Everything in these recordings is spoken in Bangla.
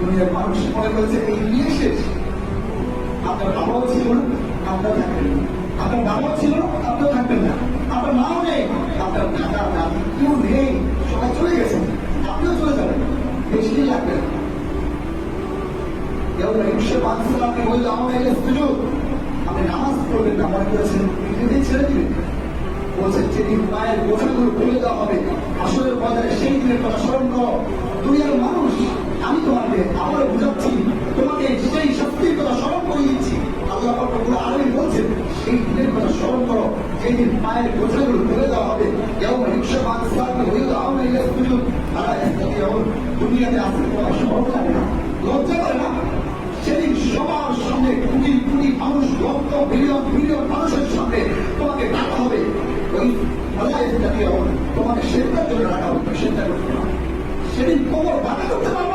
দুনিয়ার মানুষ মনে করেছে এই নিয়ে শেষ। আপনার বাবাও ছিল না, আপনার থাকবেন না। আপনার বাবাও ছিল আপনার থাকবেন না। আপনার মাও নেই, আপনার দাদা, দাদি কেউ নেই। সবাই চলে গেছেন আপনিও চলে যাবেন। বেশি লাগবে না। নামাজ মায়ের হবে আসলের সেই দিনের কথা স্মরণ করো। দুনিয়ার মানুষ আমি তোমাকে আবার বুঝাচ্ছি, তোমাকে সেই শক্তির কথা স্মরণ করে দিচ্ছি, আল্লাহ আলমী বলছেন, সেই দিনের কথা স্মরণ করো, যেদিন মায়ের বোঝাগুলো খুলে দেওয়া হবে কেউ রিক্সা সাথে হয়ে দেওয়া হবে সুযোগ তারা যেমন দুনিয়াতে আসতে তোমার স্মরণ লাগে না, লজ্জা করে না? সেদিন সবার সামনে কোটি কোটি মানুষ, লক্ষ বিলিয়ন বিলিয়ন মানুষের সামনে তোমাকে ডাকা হবে। ওই আল্লাহ তোমাকে সেটার জন্য ডাকা হবে সেটা করতে হবে। সেদিন কোমর বাধা করতে পারব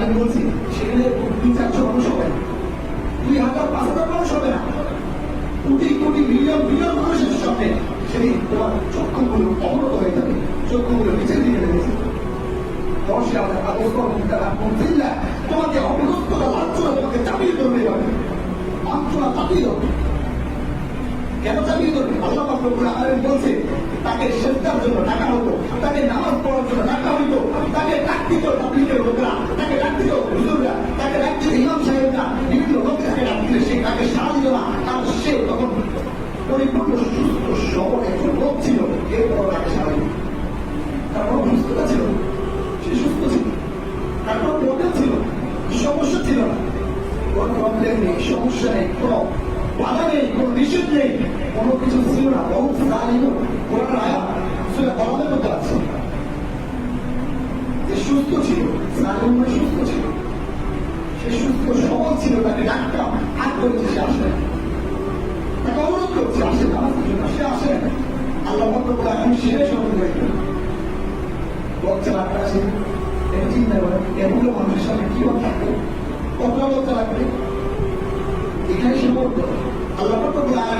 আলামিন বলছি, সেখানে দুই চারশো মানুষ হবে না। দুই হাজার পাঁচ হাজার মানুষ হবে না। কোটি কোটি মিলিয়ন মিলিয়ন মানুষের সামনে সেই তোমার চক্ষুগুলো অবনত হয়ে যাবে। চক্ষুগুলো নিচের দিকে নেমে যাবে দশে হাজার আগস্ট তারা মন্ত্রিল্লা তোমাকে অবগততা লাঞ্ছনা তোমাকে চাপিয়ে ধরবে লাঞ্ছনা চাপিয়ে ধরবে। কেন চাপিয়ে ধরবে? আল্লাহ বলছে, তাকে সেজদার জন্য ডাকা হতো তাকে নামাজ প্রবলেম নেই সমস্যা নেই কোনো বাধা নেই, কোনো নিষেধ নেই, কোনো কিছু ছিল না, বহু সালিম কোরআন আয়া, সেটা কলমের মধ্যে আছে। যে সুস্থ ছিল মানে সুস্থ ছিল, সে সুস্থ সবল ছিল, তাকে ডাক্তার হাত করেছে সে আসে তাকে অনুরোধ করছে, আসে না সে আসে আল্লাহ এখন সেরে সফল লজ্জা লাগবে আছে এটা চিন্তা করে এগুলো মানুষের সামনে কীভাবে থাকবে কতটা লজ্জা লাগবে এখানে সে বলতো আল্লাহ রব্বুল আলামিন কোরআনে কারীমে তারা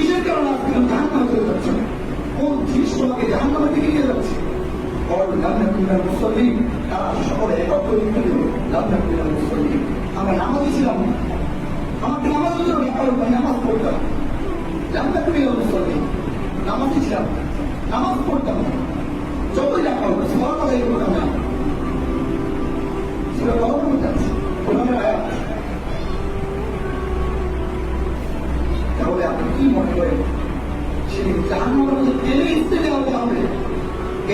কিসের কারণে আজকে জাহান্নাম চলে যাচ্ছেন কোন জিনিস তোমাকে নামে থেকে নিয়ে যাচ্ছে? তারা সকলে মুসলিম আমরা নামাজ ছিলাম আমাকে নামাজ জন্য ব্যাপার নামাজ পড়তাম। লাভনাকুল্লাহ মুসলিম নামাজি ছিলাম নামাজ পড়তাম। যতই রাখা জাহান্নামের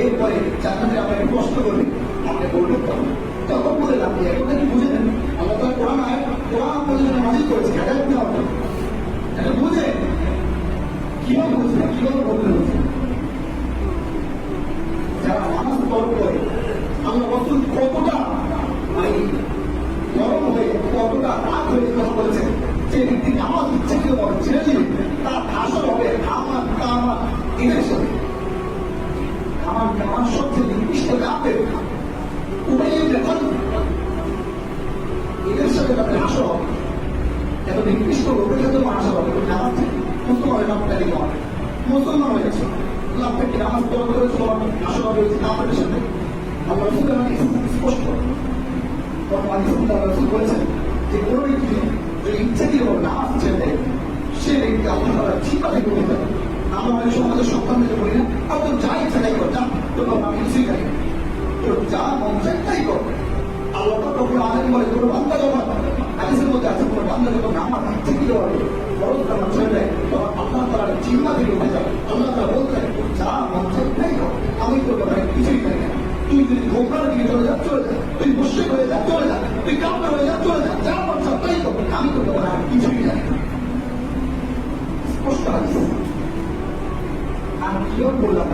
এরপরে জান্নাতে আপনাকে কষ্ট করবে আপনি বলবেন তখন তখন বলে আপনি এখন কি বুঝে নেন। আল্লাহ তালা কোরআন কোরআন নাজিল করেছে। এটা করতে হবে? এটা বুঝে? কীভাবে বুঝবেন কীভাবে বলতে বুঝবেন যারা নামাজ পড় করে আল্লাহ রসুল কতটা মানে গরম হয়ে, কতটা রাগ হয়ে কথা বলেছেন, যে ব্যক্তি নামাজ ইচ্ছে কেউ বলে, ছেড়ে দিবে আমার আমার সবচেয়ে নির্দিষ্ট কাপের উভয় বেতন এদের সাথে তাদের আসল হবে এত নির্দিষ্ট লোকের সাথে আসল হবে হবে মুসলমান হয়ে করে সাথে। আল্লাহ রসুল স্পষ্ট বলেছেন যে, কোনো ব্যক্তি যদি ইচ্ছা দিয়ে নামাজ ছেড়ে দেয়, সে ব্যক্তি আল্লাহ ঠিক কথা বলে দেয় আমাদের অনেক সময় বলি না। আপনি যা ইচ্ছা তাই কর, যা। তোর বাবা আমি কিছুই জানি তোর যা মন চাই তাই কর। আল্লাহ বলে বান্দা যখন হাদিসের মধ্যে আছে বান্দা যখন আমার দেয়, তখন আল্লাহ চিন্তা থেকে যাবে আল্লাহ বলতে যা মন চাই তাই কর। আমি তোর ব্যাপারে কিছুই জানি না। তুই যদি ধোকার দিকে চলে যা চলে যা। তুই মুশিক হয়ে যা, চলে যা। তুই হয়ে যা, চলে যা। যা মন চাই তাই কর। আমি তোর ব্যাপারে কিছুই জানি না। স্পষ্ট atracción por